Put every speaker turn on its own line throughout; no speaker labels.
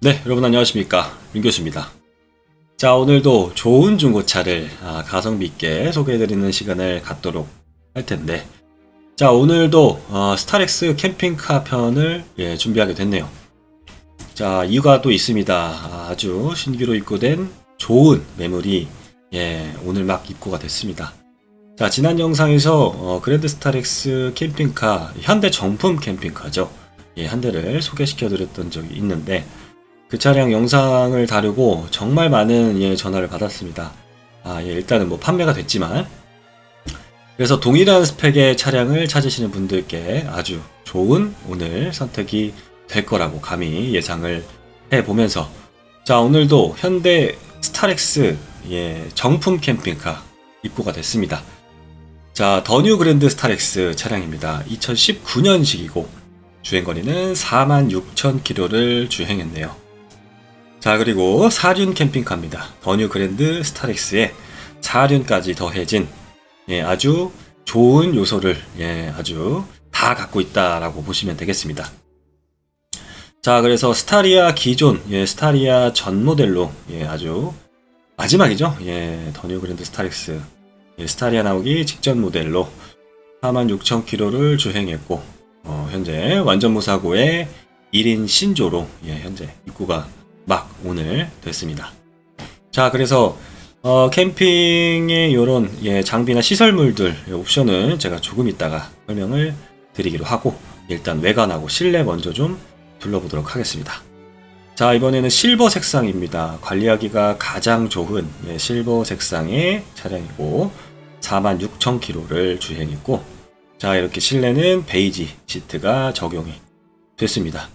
네, 여러분 안녕하십니까. 민교수입니다. 자, 오늘도 좋은 중고차를 아, 가성비 있게 소개해드리는 시간을 갖도록 할 텐데, 자, 오늘도 어, 스타렉스 캠핑카 편을 예, 준비하게 됐네요. 자, 이유가 또 있습니다. 아주 신규로 입고된 좋은 매물이 예, 오늘 막 입고가 됐습니다. 자, 지난 영상에서 어, 그랜드 스타렉스 캠핑카, 현대 정품 캠핑카죠. 예, 한 대를 소개시켜 드렸던 적이 있는데, 그 차량 영상을 다루고 정말 많은 예, 전화를 받았습니다. 아, 예, 일단은 뭐 판매가 됐지만 그래서 동일한 스펙의 차량을 찾으시는 분들께 아주 좋은 오늘 선택이 될 거라고 감히 예상을 해 보면서 자 오늘도 현대 스타렉스 예, 정품 캠핑카 입고가 됐습니다. 자 더뉴 그랜드 스타렉스 차량입니다. 2019년식이고 주행거리는 46,000km를 주행했네요. 자 그리고 사륜 캠핑카입니다. 더뉴 그랜드 스타렉스에 사륜까지 더해진 예, 아주 좋은 요소를 예, 아주 다 갖고 있다라고 보시면 되겠습니다. 자 그래서 스타리아 기존 예, 스타리아 전 모델로 예, 아주 마지막이죠. 예, 더뉴 그랜드 스타렉스 예, 스타리아 나오기 직전 모델로 46,000km를 주행했고 어, 현재 완전 무사고의 1인 신조로 예, 현재 입구가 막 오늘 됐습니다. 자, 그래서 어, 캠핑의 이런 예, 장비나 시설물들 예, 옵션은 제가 조금 있다가 설명을 드리기로 하고 일단 외관하고 실내 먼저 좀 둘러보도록 하겠습니다. 자, 이번에는 실버 색상입니다. 관리하기가 가장 좋은 예, 실버 색상의 차량이고 46,000km를 주행했고 자, 이렇게 실내는 베이지 시트가 적용이 됐습니다.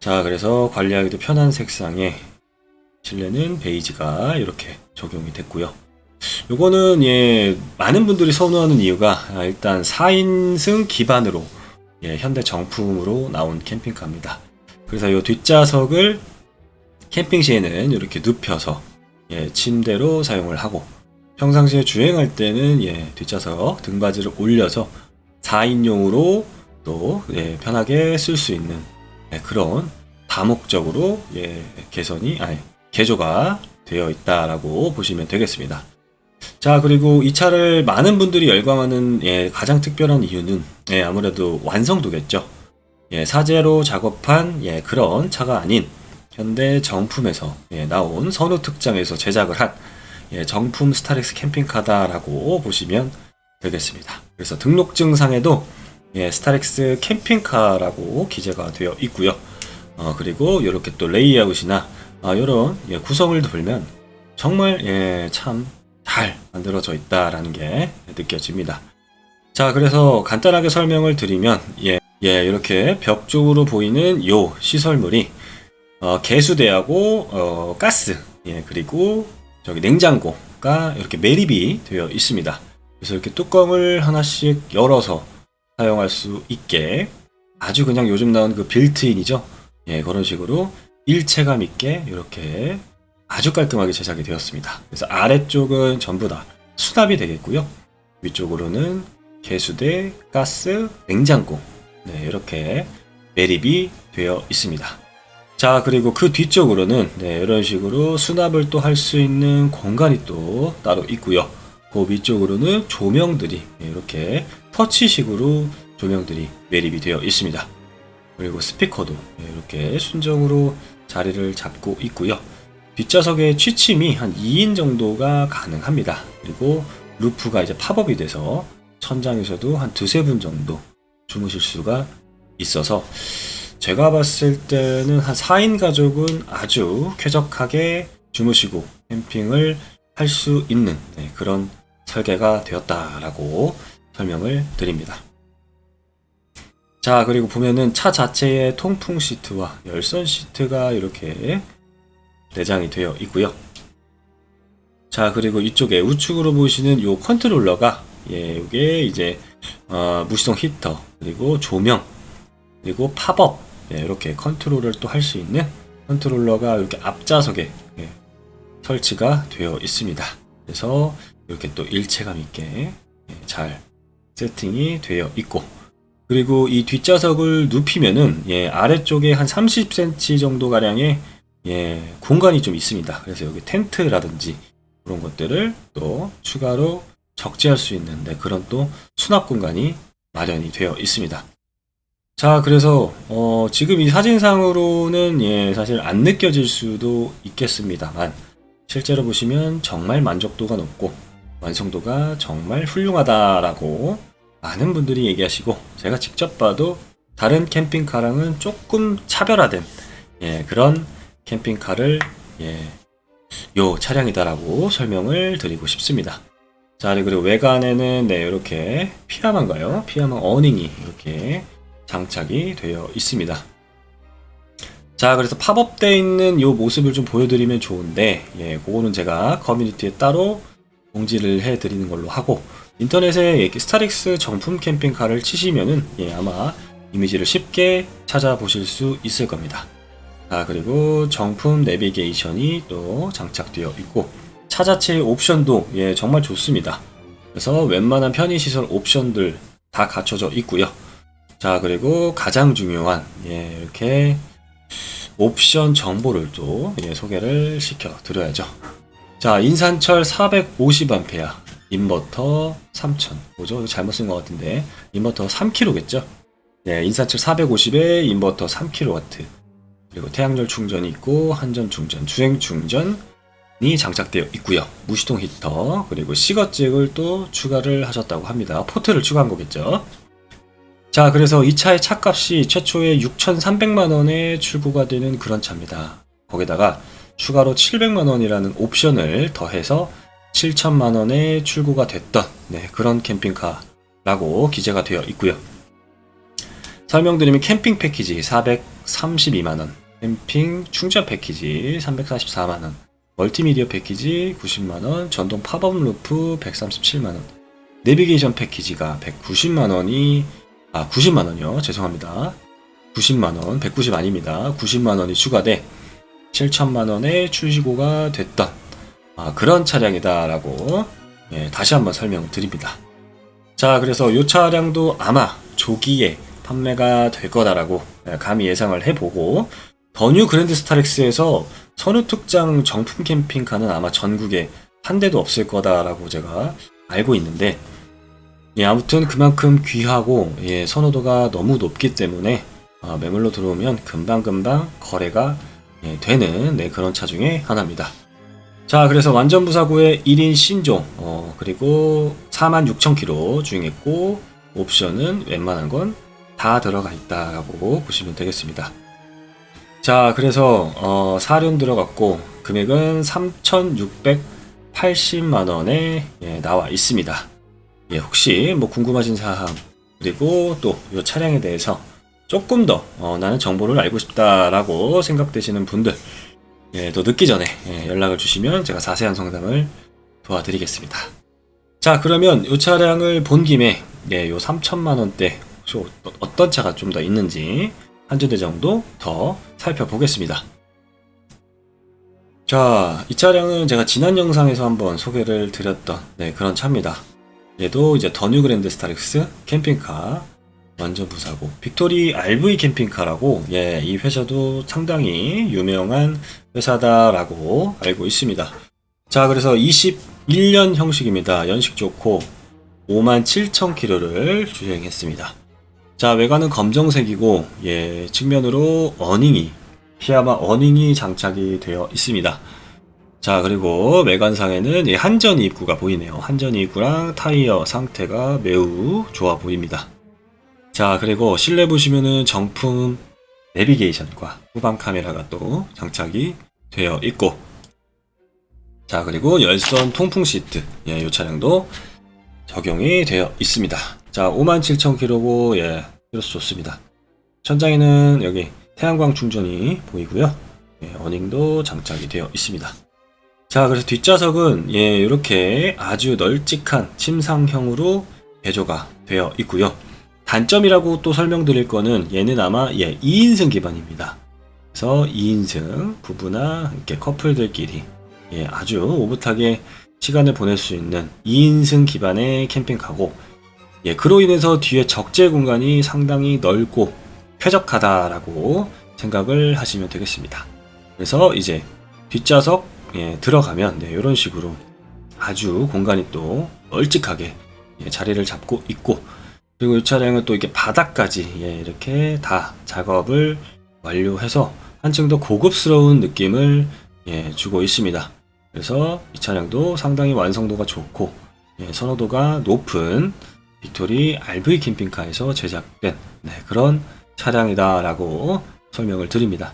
자, 그래서 관리하기도 편한 색상의 실내는 베이지가 이렇게 적용이 됐고요. 요거는 예, 많은 분들이 선호하는 이유가 아, 일단 4인승 기반으로 예, 현대 정품으로 나온 캠핑카입니다. 그래서 이 뒷좌석을 캠핑 시에는 이렇게 눕혀서 예, 침대로 사용을 하고 평상시에 주행할 때는 예, 뒷좌석 등받이를 올려서 4인용으로 또 예, 편하게 쓸 수 있는 예, 그런 다목적으로 예, 개선이 아니 개조가 되어 있다라고 보시면 되겠습니다. 자 그리고 이 차를 많은 분들이 열광하는 예, 가장 특별한 이유는 예, 아무래도 완성도겠죠. 예, 사제로 작업한 예, 그런 차가 아닌 현대 정품에서 예, 나온 선호 특장에서 제작을 한 예, 정품 스타렉스 캠핑카다라고 보시면 되겠습니다. 그래서 등록증상에도 예, 스타렉스 캠핑카라고 기재가 되어 있고요. 어, 그리고 이렇게 또 레이아웃이나 아, 이런 예, 구성을 보면 정말 예, 참 잘 만들어져 있다라는 게 느껴집니다. 자, 그래서 간단하게 설명을 드리면 예, 예, 이렇게 벽 쪽으로 보이는 요 시설물이 어, 개수대하고 어, 가스 예, 그리고 저기 냉장고가 이렇게 매립이 되어 있습니다. 그래서 이렇게 뚜껑을 하나씩 열어서 사용할 수 있게 아주 그냥 요즘 나온 그 빌트인이죠. 예, 그런 식으로 일체감 있게 이렇게 아주 깔끔하게 제작이 되었습니다. 그래서 아래쪽은 전부 다 수납이 되겠고요. 위쪽으로는 개수대, 가스, 냉장고 네, 이렇게 매립이 되어 있습니다. 자 그리고 그 뒤쪽으로는 네, 이런 식으로 수납을 또 할 수 있는 공간이 또 따로 있고요. 그 위쪽으로는 조명들이 네, 이렇게 터치식으로 조명들이 매립이 되어 있습니다. 그리고 스피커도 네, 이렇게 순정으로 자리를 잡고 있고요. 뒷좌석의 취침이 한 2인 정도가 가능합니다. 그리고 루프가 이제 팝업이 돼서 천장에서도 한 두세 분 정도 주무실 수가 있어서 제가 봤을 때는 한 4인 가족은 아주 쾌적하게 주무시고 캠핑을 할 수 있는 네, 그런 설계가 되었다라고 설명을 드립니다. 자, 그리고 보면은 차 자체의 통풍 시트와 열선 시트가 이렇게 내장이 되어 있고요. 자, 그리고 이쪽에 우측으로 보시는 요 컨트롤러가 예, 이게 이제 어, 무시동 히터 그리고 조명 그리고 팝업 예, 이렇게 컨트롤을 또 할 수 있는 컨트롤러가 이렇게 앞좌석에 예, 설치가 되어 있습니다. 그래서 이렇게 또 일체감 있게 예, 잘 세팅이 되어 있고 그리고 이 뒷좌석을 눕히면은 예, 아래쪽에 한 30cm 정도 가량의 예, 공간이 좀 있습니다. 그래서 여기 텐트라든지 그런 것들을 또 추가로 적재할 수 있는 네, 그런 또 수납 공간이 마련이 되어 있습니다. 자, 그래서 어, 지금 이 사진상으로는 예, 사실 안 느껴질 수도 있겠습니다만 실제로 보시면 정말 만족도가 높고 완성도가 정말 훌륭하다라고 많은 분들이 얘기하시고 제가 직접 봐도 다른 캠핑카랑은 조금 차별화된 예, 그런 캠핑카를 예, 요 차량이다라고 설명을 드리고 싶습니다. 자, 그리고 외관에는 네, 이렇게 피아만가요? 피아만 어닝이 이렇게 장착이 되어 있습니다. 자, 그래서 팝업되어 있는 요 모습을 좀 보여드리면 좋은데, 예, 그거는 제가 커뮤니티에 따로 공지를 해드리는 걸로 하고, 인터넷에 스타렉스 정품 캠핑카를 치시면은, 예, 아마 이미지를 쉽게 찾아보실 수 있을 겁니다. 아, 그리고 정품 내비게이션이 또 장착되어 있고, 차 자체의 옵션도, 예, 정말 좋습니다. 그래서 웬만한 편의시설 옵션들 다 갖춰져 있고요. 자, 그리고 가장 중요한, 예, 이렇게 옵션 정보를 또 예, 소개를 시켜 드려야죠. 자, 인산철 450A, 인버터 3000. 뭐죠? 잘못 쓴 것 같은데. 인버터 3kg겠죠? 네, 인산철 450에 인버터 3kW. 그리고 태양열 충전이 있고, 한전 충전, 주행 충전이 장착되어 있고요. 무시동 히터, 그리고 시거잭을 또 추가를 하셨다고 합니다. 포트를 추가한 거겠죠? 자, 그래서 이 차의 차값이 최초에 6,300만 원에 출고가 되는 그런 차입니다. 거기다가 추가로 700만 원이라는 옵션을 더해서 7천만 원에 출고가 됐던 네, 그런 캠핑카라고 기재가 되어 있고요. 설명드리면 캠핑 패키지 432만 원, 캠핑 충전 패키지 344만 원, 멀티미디어 패키지 90만 원, 전동 팝업 루프 137만 원, 내비게이션 패키지가 190만 원이 아 90만 원이요. 죄송합니다. 90만 원, 190 아닙니다. 90만 원이 추가돼 7천만 원에 출시고가 됐던 아, 그런 차량이다라고 예, 다시 한번 설명을 드립니다. 자, 그래서 이 차량도 아마 조기에 판매가 될 거다라고 예, 감히 예상을 해보고 더뉴 그랜드 스타렉스에서 선우 특장 정품 캠핑카는 아마 전국에 한 대도 없을 거다라고 제가 알고 있는데 예, 아무튼 그만큼 귀하고 예, 선호도가 너무 높기 때문에 아, 매물로 들어오면 금방금방 거래가 예, 되는 네, 그런 차 중에 하나입니다. 자, 그래서 완전 무사고의 1인 신종, 어, 그리고 46,000km 주행했고, 옵션은 웬만한 건 다 들어가 있다라고 보시면 되겠습니다. 자, 그래서, 어, 사륜 들어갔고, 금액은 3,680만원에 예, 나와 있습니다. 예, 혹시 뭐 궁금하신 사항, 그리고 또 이 차량에 대해서 조금 더 어, 나는 정보를 알고 싶다라고 생각되시는 분들 예, 또 늦기 전에 예, 연락을 주시면 제가 자세한 상담을 도와드리겠습니다. 자 그러면 이 차량을 본 김에 예, 요 3천만 원대 혹시 어떤 차가 좀 더 있는지 한두 대 정도 더 살펴보겠습니다. 자, 이 차량은 제가 지난 영상에서 한번 소개를 드렸던 네, 그런 차입니다. 얘도 이제 더 뉴 그랜드 스타렉스 캠핑카 완전 부사고 빅토리 RV 캠핑카라고 예, 이 회사도 상당히 유명한 회사다라고 알고 있습니다. 자, 그래서 21년 형식입니다. 연식 좋고 57,000km를 주행했습니다. 자, 외관은 검정색이고 예, 측면으로 어닝이 피아마 어닝이 장착이 되어 있습니다. 자, 그리고 외관상에는 이 한전 입구가 보이네요. 한전 입구랑 타이어 상태가 매우 좋아 보입니다. 자, 그리고 실내 보시면은 정품 내비게이션과 후방 카메라가 또 장착이 되어 있고 자, 그리고 열선 통풍 시트. 예, 이 차량도 적용이 되어 있습니다. 자, 57,000km고 예, 그래서 좋습니다. 천장에는 여기 태양광 충전이 보이고요. 예, 어닝도 장착이 되어 있습니다. 자, 그래서 뒷좌석은 예, 이렇게 아주 널찍한 침상형으로 배조가 되어 있고요. 단점이라고 또 설명드릴 거는 얘는 아마 예, 2인승 기반입니다. 그래서 2인승 부부나 이렇게 커플들끼리 예, 아주 오붓하게 시간을 보낼 수 있는 2인승 기반의 캠핑카고 예, 그로 인해서 뒤에 적재 공간이 상당히 넓고 쾌적하다라고 생각을 하시면 되겠습니다. 그래서 이제 뒷좌석 예, 들어가면 네, 이런 식으로 아주 공간이 또 널찍하게 예, 자리를 잡고 있고 그리고 이 차량은 또 이렇게 바닥까지 예, 이렇게 다 작업을 완료해서 한층 더 고급스러운 느낌을 예, 주고 있습니다. 그래서 이 차량도 상당히 완성도가 좋고 예, 선호도가 높은 빅토리 RV 캠핑카에서 제작된 네, 그런 차량이다라고 설명을 드립니다.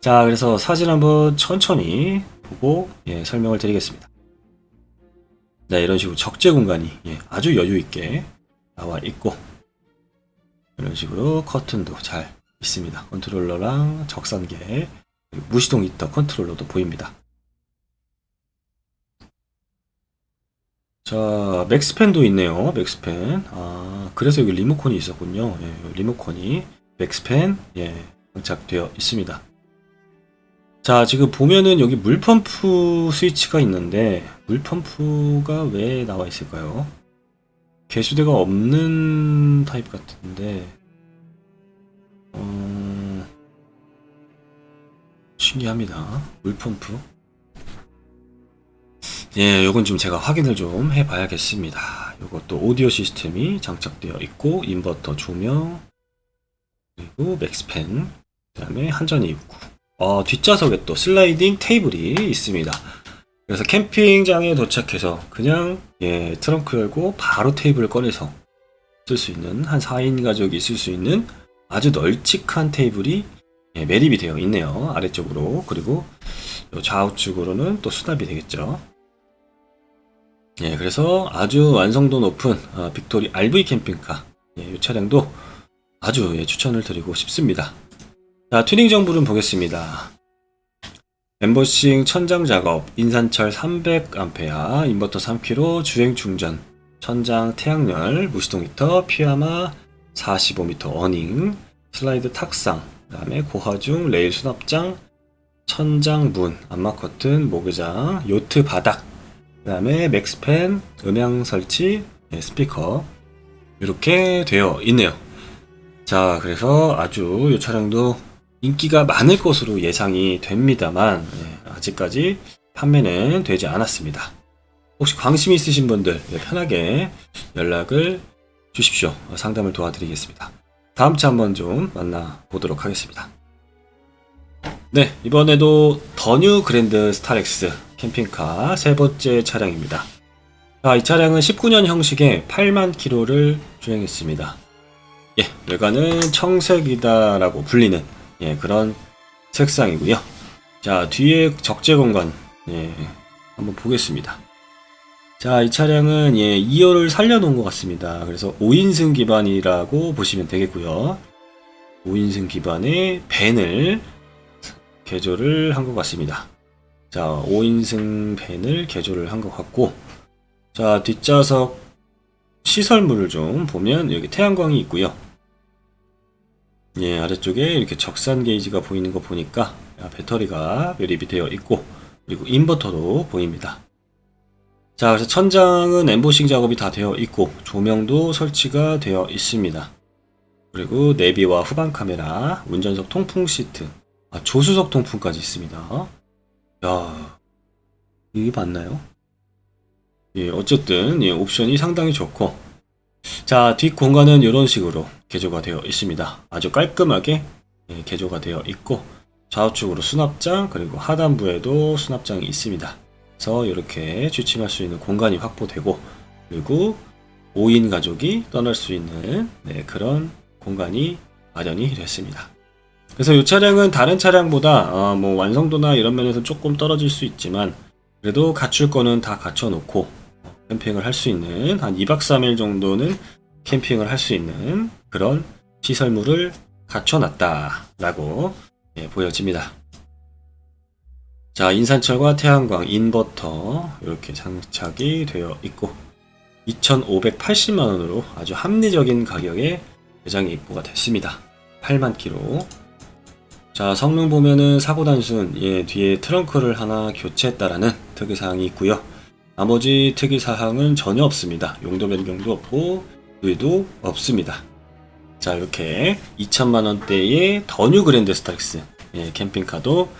자, 그래서 사진 한번 천천히 보고 예, 설명을 드리겠습니다. 네, 이런 식으로 적재 공간이 예, 아주 여유 있게 나와 있고 이런 식으로 커튼도 잘 있습니다. 컨트롤러랑 적산계 무시동 히터 컨트롤러도 보입니다. 자, 맥스펜도 있네요. 맥스펜. 아, 그래서 여기 리모컨이 있었군요. 예, 리모컨이 맥스펜 예, 장착되어 있습니다. 자, 지금 보면은 여기 물펌프 스위치가 있는데 물펌프가 왜 나와 있을까요? 개수대가 없는 타입 같은데 어... 신기합니다. 물펌프. 예, 요건 좀 제가 확인을 좀 해봐야겠습니다. 요것도 오디오 시스템이 장착되어 있고 인버터 조명 그리고 맥스펜 그다음에 한전이 있고 어, 뒷좌석에 또 슬라이딩 테이블이 있습니다. 그래서 캠핑장에 도착해서 그냥 예, 트렁크 열고 바로 테이블을 꺼내서 쓸 수 있는 한 4인 가족이 있을 수 있는 아주 널찍한 테이블이 예, 매립이 되어 있네요. 아래쪽으로 그리고 요 좌우측으로는 또 수납이 되겠죠. 예, 그래서 아주 완성도 높은 어, 빅토리 RV 캠핑카 예, 이 차량도 아주 예, 추천을 드리고 싶습니다. 자, 튜닝 정보를 보겠습니다. 엠버싱 천장 작업, 인산철 300A, 인버터 3kg, 주행 충전, 천장 태양열, 무시동 히터, 피아마 45m 어닝, 슬라이드 탁상, 그 다음에 고하중, 레일 수납장, 천장 문, 안마 커튼, 모그장, 요트 바닥, 그 다음에 맥스펜, 음향 설치, 네, 스피커 이렇게 되어 있네요. 자, 그래서 아주 이 차량도 인기가 많을 것으로 예상이 됩니다만 예, 아직까지 판매는 되지 않았습니다. 혹시 관심 있으신 분들 예, 편하게 연락을 주십시오. 어, 상담을 도와드리겠습니다. 다음 차 한번 좀 만나보도록 하겠습니다. 네, 이번에도 더뉴 그랜드 스타렉스 캠핑카 세 번째 차량입니다. 자, 이 차량은 19년 형식의 8만 킬로를 주행했습니다. 예, 외관은 청색이다라고 불리는 예, 그런 색상이고요. 자, 뒤에 적재 공간 예, 한번 보겠습니다. 자, 이 차량은 예, 2열을 살려놓은 것 같습니다. 그래서 5인승 기반이라고 보시면 되겠고요. 5인승 기반의 밴을 개조를 한 것 같습니다. 자, 5인승 밴을 개조를 한 것 같고, 자, 뒷좌석 시설물을 좀 보면 여기 태양광이 있고요. 예, 아래쪽에 이렇게 적산 게이지가 보이는 거 보니까 배터리가 매립이 되어 있고, 그리고 인버터도 보입니다. 자, 그래서 천장은 엠보싱 작업이 다 되어 있고, 조명도 설치가 되어 있습니다. 그리고 내비와 후방 카메라, 운전석 통풍 시트, 아, 조수석 통풍까지 있습니다. 야, 이게 맞나요? 예, 어쨌든 예, 옵션이 상당히 좋고 자, 뒷 공간은 이런 식으로 개조가 되어 있습니다. 아주 깔끔하게 예, 개조가 되어 있고 좌우측으로 수납장 그리고 하단부에도 수납장이 있습니다. 그래서 이렇게 취침할 수 있는 공간이 확보되고 그리고 5인 가족이 떠날 수 있는 네, 그런 공간이 마련이 됐습니다. 그래서 이 차량은 다른 차량보다 어, 뭐 완성도나 이런 면에서 조금 떨어질 수 있지만 그래도 갖출 거는 다 갖춰놓고 어, 캠핑을 할 수 있는 한 2박 3일 정도는 캠핑을 할 수 있는 그런 시설물을 갖춰놨다라고 예, 보여집니다. 자, 인산철과 태양광, 인버터 이렇게 장착이 되어 있고 2,580만 원으로 아주 합리적인 가격에 매장에 입고가 됐습니다. 8만 킬로 자, 성능 보면은 사고 단순, 예, 뒤에 트렁크를 하나 교체했다라는 특이사항이 있고요. 나머지 특이사항은 전혀 없습니다. 용도 변경도 없고, 의도 없습니다. 자, 이렇게 2천만원대의 더뉴 그랜드 스타렉스, 예, 캠핑카도,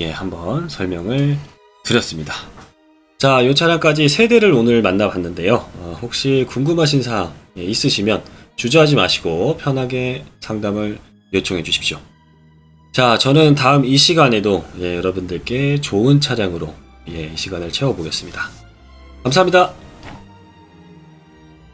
예, 한번 설명을 드렸습니다. 자, 이 차량까지 세 대를 오늘 만나봤는데요. 어, 혹시 궁금하신 사항 예, 있으시면 주저하지 마시고 편하게 상담을 요청해 주십시오. 자, 저는 다음 이 시간에도 예, 여러분들께 좋은 차량으로 예, 이 시간을 채워보겠습니다. 감사합니다.